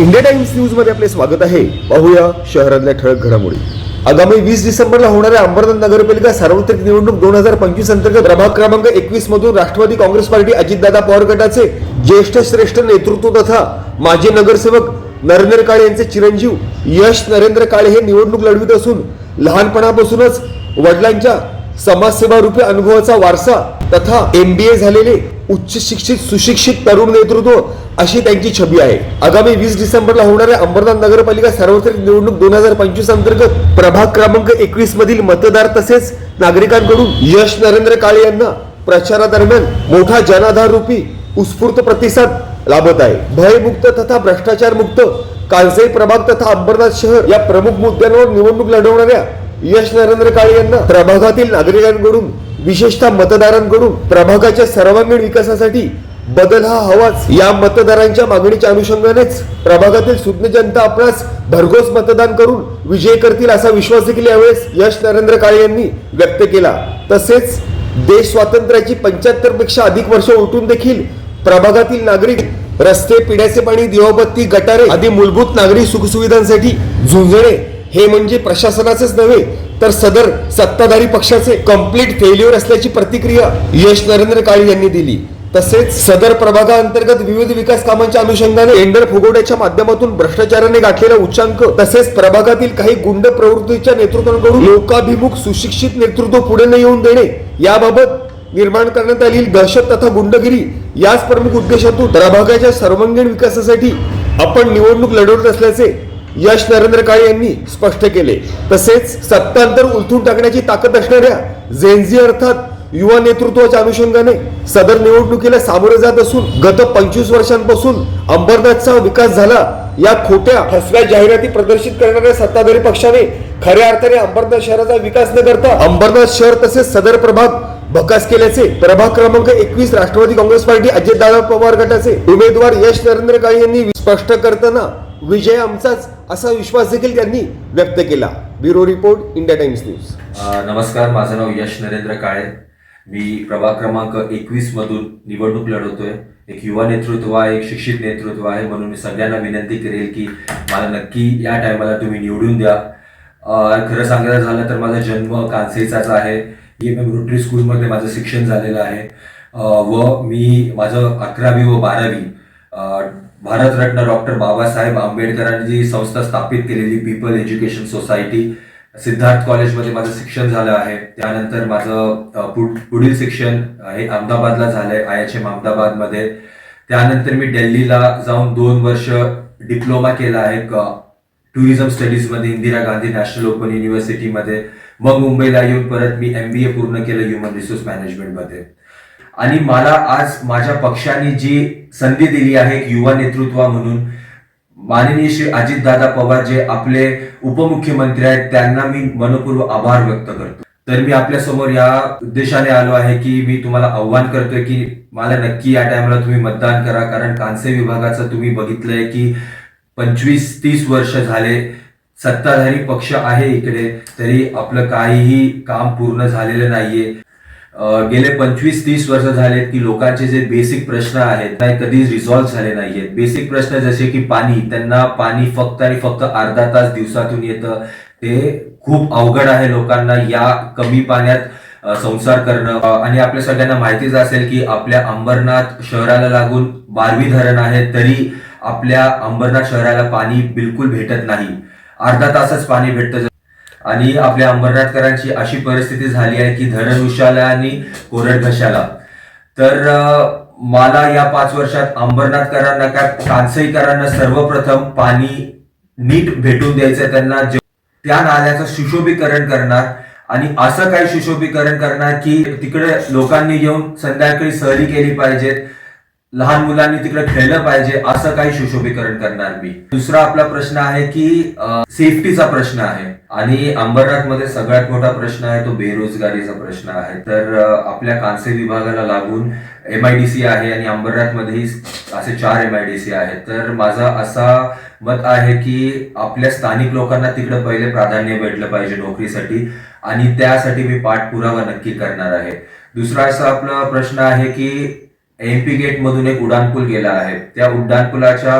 India times न्यूजमध्ये आपले स्वागत आहे. पाहूया शहरातल्या ठळक घडामोडी. आगामी वीस डिसेंबरला होणाऱ्या अंबरनाथ नगरपालिका सार्वत्रिक निवडणूक दोन हजार पंचवीस अंतर्गत प्रभाग क्रमांक एकवीस मधून राष्ट्रवादी काँग्रेस पार्टी अजितदादा पवार गटाचे ज्येष्ठ श्रेष्ठ नेतृत्व तथा माजी नगरसेवक नरेंद्र काळे यांचे चिरंजीव यश नरेंद्र काळे हे निवडणूक लढवित असून लहानपणापासूनच वडिलांच्या समाजसेवा रूपी अनुभवाचा वारसा तथा एम बी ए झालेले उच्च शिक्षित सुशिक्षित तरुण नेतृत्व अशी त्यांची छबी आहे. आगामी वीस डिसेंबरला होणाऱ्या अंबरनाथ नगरपालिका सार्वत्रिक निवडणूक दोन हजार पंचवीस अंतर्गत प्रभाग क्रमांक एकवीस मधील मतदार तसेच नागरिकांकडून यश नरेंद्र काळे यांना प्रचारादरम्यान मोठा जनाधार रूपी उत्स्फूर्त प्रतिसाद लाभत आहे. भयमुक्त तथा भ्रष्टाचार मुक्त कालसाई प्रभाग तथा अंबरनाथ शहर या प्रमुख मुद्द्यांवर निवडणूक लढवणाऱ्या यश नरेंद्र काळे यांना प्रभागातील नागरिकांकडून विशेषतः मतदारांकडून प्रभागाच्या सर्वांगीण विकासासाठी बदल हा हवाच. या मतदारांच्या मागणीच्या अनुषंगानेच प्रभागातील सुज्ञ जनता आपणास भरघोस मतदान करून विजय करतील असा विश्वास देखील यावेळेस यश नरेंद्र काळे यांनी व्यक्त केला. तसेच देश स्वातंत्र्याची पंच्याहत्तरपेक्षा अधिक वर्ष उलटून देखील प्रभागातील नागरिक रस्ते पिण्याचे पाणी दिवाबत्ती गटारे आदी मूलभूत नागरी सुखसुविधांसाठी झुंजणे हे म्हणजे प्रशासनाचेच नव्हे तर सदर सत्ताधारी पक्षाचे कंप्लीट फेल्युअर असल्याची प्रतिक्रिया यश नरेंद्र काळे यांनी दिली. तसेच सदर प्रभागाअंतर्गत विविध विकास कामांच्या अनुषंगाने टेंडर फुगवड्याच्या माध्यमातून भ्रष्टाचाराने गाठलेला उच्चांक तसेच प्रभागातील काही गुंड प्रवृत्तीच्या नेतृत्वांकडून लोकाभिमुख सुशिक्षित नेतृत्व पुढे न येऊन देणे याबाबत निर्माण करण्यात आलेली दहशत तथा गुंडगिरी याच प्रमुख उद्देशातून प्रभागाच्या सर्वांगीण विकासासाठी आपण निवडणूक लढवत असल्याचे यश नरेंद्र काळे यांनी स्पष्ट केले. तसेच सत्तांतर उलथून टाकण्याची ताकद असणाऱ्या झेन्झी अर्थात युवा नेतृत्वाच्या अनुषंगाने सदर निवडणुकीला सामोरे जात असून गत पंचवीस वर्षांपासून अंबरनाथचा विकास झाला. या खोट्या फसव्या जाहिराती प्रदर्शित करणाऱ्या सत्ताधारी पक्षाने खऱ्या अर्थाने अंबरनाथ शहराचा विकास न करता अंबरनाथ शहर तसेच सदर प्रभाग भकास केल्याचे प्रभाग क्रमांक एकवीस राष्ट्रवादी काँग्रेस पार्टी अजितदादा पवार गटाचे उमेदवार यश नरेंद्र काळे यांनी स्पष्ट करताना विजय आमचाच असा विश्वास देखील त्यांनी व्यक्त केला. Bureau report India Times news. नमस्कार माझं नाव यश नरेंद्र काळे. मी प्रभाग क्रमांक एकवीस मधून निवडणूक लढवतोय. एक युवा नेतृत्व आहे एक शिक्षित नेतृत्व आहे म्हणून मी सगळ्यांना विनंती करेल की मला नक्की या टायमाला तुम्ही निवडून द्या. खरं सांगायचं झालं तर माझा जन्म कांसेचाच आहे. एम एम रोटरी स्कूलमध्ये माझं शिक्षण झालेलं आहे. व मी माझं अकरावी व बारावी भारतरत्न डॉक्टर बाबासाहेब आंबेडकरांची संस्था स्थापित केलेली पीपल एज्युकेशन सोसायटी. सिद्धार्थ कॉलेजमध्ये माझं शिक्षण झालं आहे. त्यानंतर माझं पुढील शिक्षण हे अहमदाबादला झालंय आय एच एम अहमदाबादमध्ये. त्यानंतर मी दिल्लीला जाऊन दोन वर्ष डिप्लोमा केला आहे टुरिझम स्टडीजमध्ये इंदिरा गांधी नॅशनल ओपन युनिव्हर्सिटीमध्ये. मग मुंबईला येऊन परत मी एम बी ए पूर्ण केलं ह्युमन रिसोर्स मॅनेजमेंटमध्ये. आणि मला आज माझ्या पक्षाने जी संधी दिली आहे युवा नेतृत्व म्हणून माननीय श्री अजितदादा पवार जे आपले उपमुख्यमंत्री आहेत त्यांना मी मनपूर्वक आभार व्यक्त करतो. तर मी आपल्यासमोर या उद्देशाने आलो आहे की मी तुम्हाला आव्हान करतोय की मला नक्की या टायमाला तुम्ही मतदान करा कारण कांसे विभागाचं तुम्ही बघितलंय की पंचवीस तीस वर्ष झाले सत्ताधारी पक्ष आहे इकडे तरी आपलं काहीही काम पूर्ण झालेलं नाहीये. गेले पंचवीस तीस वर्ष झाले की लोकांचे जे बेसिक प्रश्न आहेत ते कधी रिझॉल्व्ह झाले नाहीयेत. बेसिक प्रश्न जसे की पाणी त्यांना पाणी फक्त आणि फक्त अर्धा तास दिवसातून येतं. ते खूप अवघड आहे लोकांना या कमी पाण्यात संसार करणं. आणि आपल्या सगळ्यांना माहितीच असेल की आपल्या अंबरनाथ शहराला लागून बारवी धरण आहे तरी आपल्या अंबरनाथ शहराला पाणी बिलकुल भेटत नाही. अर्धा तासच पाणी भेटतं. आणि आपल्या अंबरनाथकरांची अशी परिस्थिती झाली आहे की धरण उशाला आणि कोरड घशाला. तर मला या पाच वर्षात अंबरनाथकरांना काय कांसईकरांना सर्वप्रथम पाणी नीट भेटून द्यायचं त्यांना. त्या नाल्याचं सुशोभीकरण करणार आणि असं काही सुशोभीकरण करणार की तिकडे लोकांनी येऊन संध्याकाळी सहली केली पाहिजेत. लहान मुलांनी तिकडे खेळलं पाहिजे असं काही सुशोभीकरण करणार मी. दुसरा आपला प्रश्न आहे की सेफ्टीचा प्रश्न आहे. आणि अंबरनाथमध्ये सगळ्यात मोठा प्रश्न आहे तो बेरोजगारीचा प्रश्न आहे. तर आपल्या कांसे विभागाला लागून एम आय डी सी आहे आणि अंबरनाथ मध्येही असे चार एम आय डी सी आहेत. तर माझा असा मत आहे की आपल्या स्थानिक लोकांना तिकडे पहिले प्राधान्य भेटलं पाहिजे नोकरीसाठी आणि त्यासाठी मी पाठपुरावा नक्की करणार आहे. दुसरा असा आपला प्रश्न आहे की एमपी गेट मधून एक उड्डाणपूल गेला आहे. त्या उड्डाणपुलाच्या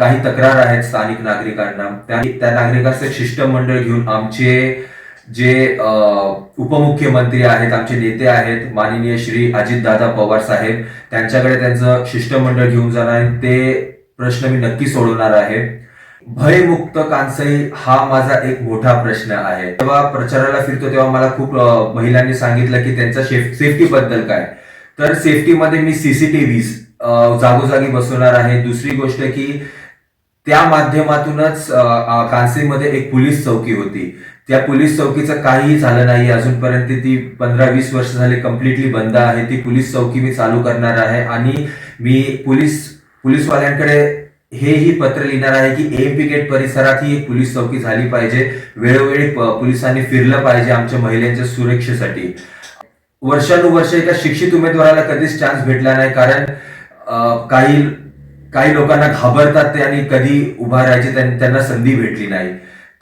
काही तक्रार आहेत स्थानिक नागरिकांना. त्या त्या नागरिकांचं शिष्टमंडळ घेऊन आमचे जे उपमुख्यमंत्री आहेत आमचे नेते आहेत माननीय श्री अजितदादा पवार साहेब त्यांच्याकडे त्यांचं शिष्टमंडळ घेऊन जाणार आहे. ते प्रश्न मी नक्की सोडवणार आहे. भयमुक्त कांसई हा माझा एक मोठा प्रश्न आहे. तेव्हा प्रचाराला फिरतो तेव्हा मला खूप महिलांनी सांगितलं की त्यांच्या सेफ्टी बद्दल काय? तर सेफ्टीमध्ये मी सीसीटीव्ही जागोजागी बसवणार आहे. दुसरी गोष्ट की त्या माध्यमातूनच अ, कांसेमध्ये एक पोलीस चौकी होती. त्या पोलीस चौकीचं काहीही झालं नाही. अजूनपर्यंत ती पंधरा वीस वर्ष झाले कम्प्लिटली बंद आहे. ती पोलीस चौकी मी चालू करणार आहे आणि मी पोलीस पोलीसवाल्यांकडे हेही पत्र लिहिणार आहे की एमपी गेट परिसरात ही एक पोलीस चौकी झाली पाहिजे. वेळोवेळी पोलिसांनी फिरलं पाहिजे आमच्या महिलांच्या सुरक्षेसाठी. वर्षानुवर्ष एका शिक्षित उमेदवाराला कधीच चान्स भेटला नाही. कारण काही काही लोकांना घाबरतात ते आणि कधी उभा राहायचे त्यांना संधी भेटली नाही.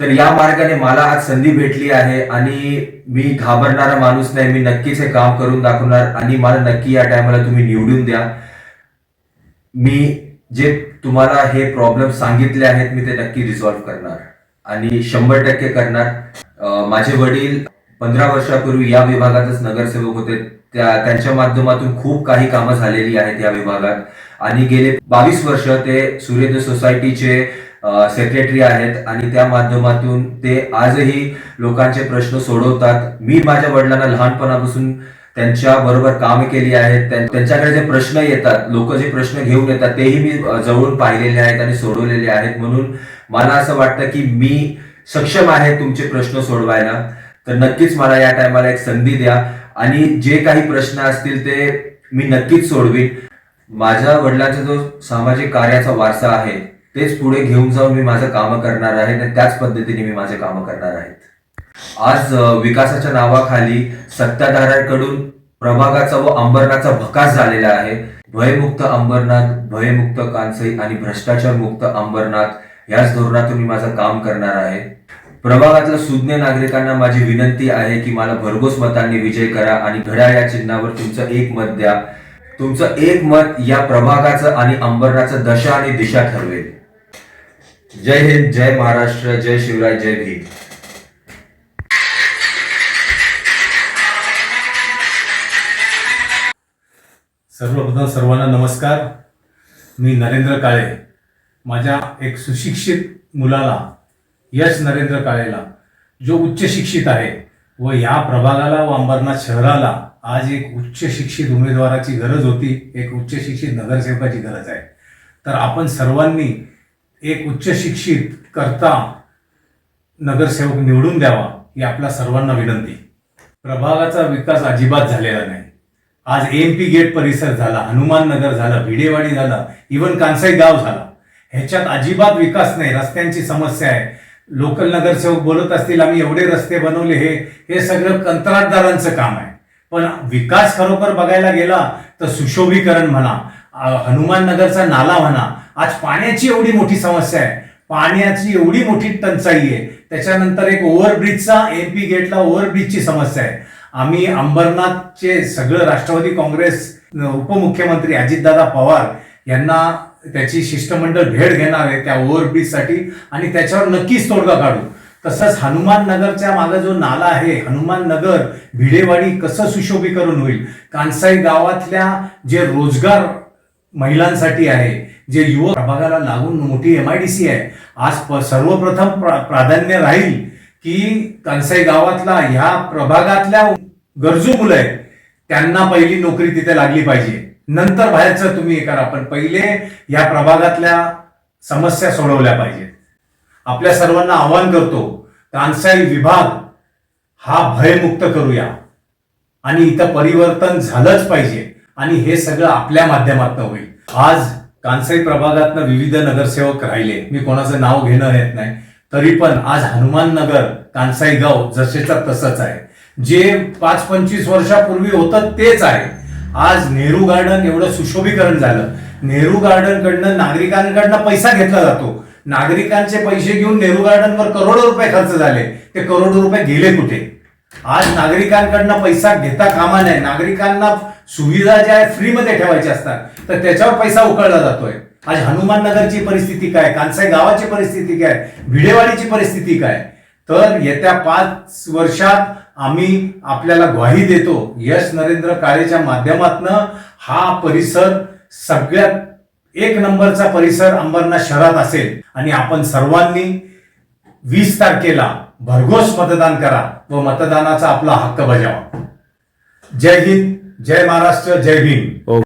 तर या मार्गाने मला आज संधी भेटली आहे आणि मी घाबरणारा माणूस नाही. मी नक्कीच हे काम करून दाखवणार आणि मला नक्की या टायमाला तुम्ही निवडून द्या. मी जे तुम्हाला हे प्रॉब्लेम सांगितले आहेत मी ते नक्की रिझॉल्व्ह करणार आणि शंभर टक्के करणार. माझे वडील पंधरा वर्षापूर्वी या विभागातच नगरसेवक होते. त्या त्यांच्या माध्यमातून खूप काही कामं झालेली आहेत या विभागात. आणि गेले बावीस वर्ष ते सूर्योदय सोसायटीचे सेक्रेटरी आहेत आणि त्या माध्यमातून ते आजही लोकांचे प्रश्न सोडवतात. मी माझ्या वडिलांना लहानपणापासून त्यांच्या बरोबर काम केली आहेत त्यांच्याकडे जे प्रश्न येतात लोक जे प्रश्न घेऊन येतात तेही मी जवळून पाहिलेले आहेत आणि सोडवलेले आहेत. म्हणून मला असं वाटतं की मी सक्षम आहे तुमचे प्रश्न सोडवायला. तर नक्कीच मला या टायमाला एक संधी द्या. आणि जे काही प्रश्न असतील ते मी नक्कीच सोडवीन. माझ्या वडिलांचा जो सामाजिक कार्याचा वारसा आहे तेच पुढे घेऊन जाऊन मी माझं कामं करणार आहे आणि त्याच पद्धतीने मी माझे कामं करणार आहेत आज विकासाच्या नावाखाली सत्ताधाऱ्यांकडून प्रभागाचा व अंबरनाथचा भकास झालेला आहे. भयमुक्त अंबरनाथ भयमुक्त कांसई आणि भ्रष्टाचार मुक्त अंबरनाथ याच धोरणातून मी माझं काम करणार आहे. प्रभागातल्या सुज्ञ नागरिकांना माझी विनंती आहे की मला भरघोस मतांनी विजय करा आणि घड्याळ या चिन्हावर तुमचं एक मत द्या. तुमचं एक मत या प्रभागाचं आणि अंबरनाथचं दशा आणि दिशा ठरवेल. जय हिंद जय महाराष्ट्र जय शिवराय जय भीम. सर्वप्रथम सर्वांना नमस्कार. मी नरेंद्र काळे. माझ्या एक सुशिक्षित मुलाला यश नरेंद्र काळेला जो उच्च शिक्षित आहे व या प्रभागाला व अंबरनाथ शहराला आज एक उच्च शिक्षित उमेदवाराची गरज होती एक उच्च शिक्षित नगरसेवकाची गरज आहे. तर आपण सर्वांनी एक उच्च शिक्षित करता नगरसेवक निवडून द्यावा ही आपल्या सर्वांना विनंती. प्रभागाचा विकास अजिबात झालेला नाही. आज एम पी गेट परिसर झाला हनुमान नगर झालं भिडेवाडी झालं इवन कांसाई गाव झाला. ह्याच्यात अजिबात विकास नाही रस्त्यांची समस्या आहे लोकल नगरसेवक बोलत असतील आम्ही एवढे रस्ते बनवले हे हे सगळं कंत्राटदारांचं काम आहे. पण विकास खरोखर बघायला गेला तर सुशोभीकरण म्हणा हनुमान नगरचा नाला म्हणा आज पाण्याची एवढी मोठी समस्या आहे. पाण्याची एवढी मोठी टंचाई आहे. त्याच्यानंतर एक ओव्हरब्रिजचा एमपी गेटला ओव्हरब्रिजची समस्या आहे. आम्ही अंबरनाथचे सगळं राष्ट्रवादी काँग्रेस उपमुख्यमंत्री अजितदादा पवार यांना त्याची शिष्टमंडळ भेट घेणार आहे त्या ओव्हरब्रिजसाठी आणि त्याच्यावर नक्कीच तोडगा काढू. तसंच हनुमान नगरच्या मागे जो नाला आहे हनुमान नगर भिडेवाडी कसं सुशोभीकरण होईल? कांसाई गावातल्या जे रोजगार महिलांसाठी आहे जे युवक प्रभागाला लागून मोठी एम आय डी सी आहे आज प- सर्वप्रथम प्रा- प्राधान्य राहील की कानसाई गावातला ह्या प्रभागातल्या गरजू मुलं आहेत त्यांना पहिली नोकरी तिथे लागली पाहिजे. नंतर बाहेरचं तुम्ही हे करा पण पहिले या प्रभागातल्या समस्या सोडवल्या पाहिजेत. आपल्या सर्वांना आवाहन करतो कानसाई विभाग हा भयमुक्त करूया आणि इथं परिवर्तन झालंच पाहिजे आणि हे सगळं आपल्या माध्यमातून होईल. आज कांसाई प्रभागातनं विविध नगरसेवक राहिले. मी कोणाचं नाव घेणं येत नाही. तरी पण आज हनुमान नगर कांसाई गाव जसेचा तसंच आहे. जे पाच पंचवीस वर्षापूर्वी होतं तेच आहे. आज नेहरू गार्डन एवढं सुशोभीकरण झालं. नेहरू गार्डन कडनं नागरिकांकडनं पैसा घेतला जातो. नागरिकांचे पैसे घेऊन नेहरू गार्डनवर करोडो रुपये खर्च झाले. ते करोडो रुपये गेले कुठे? आज नागरिकांकडनं पैसा घेता कामा नये. नागरिकांना सुविधा ज्या आहेत फ्रीमध्ये ठेवायच्या असतात. तर त्याच्यावर पैसा उकळला जातोय. आज हनुमान नगरची परिस्थिती काय? कांसाई गावाची परिस्थिती काय? भिडेवाडीची परिस्थिती काय? तर येत्या पाच वर्षात आम्ही आपल्याला ग्वाही देतो. यश नरेंद्र काळेच्या माध्यमातनं हा परिसर सगळ्यात एक नंबरचा परिसर अंबरनाथ शहरात असेल. आणि आपण सर्वांनी वीस तारखेला भरघोस मतदान करा व मतदानाचा आपला हक्क बजावा. जय हिंद जय महाराष्ट्र जय भीम.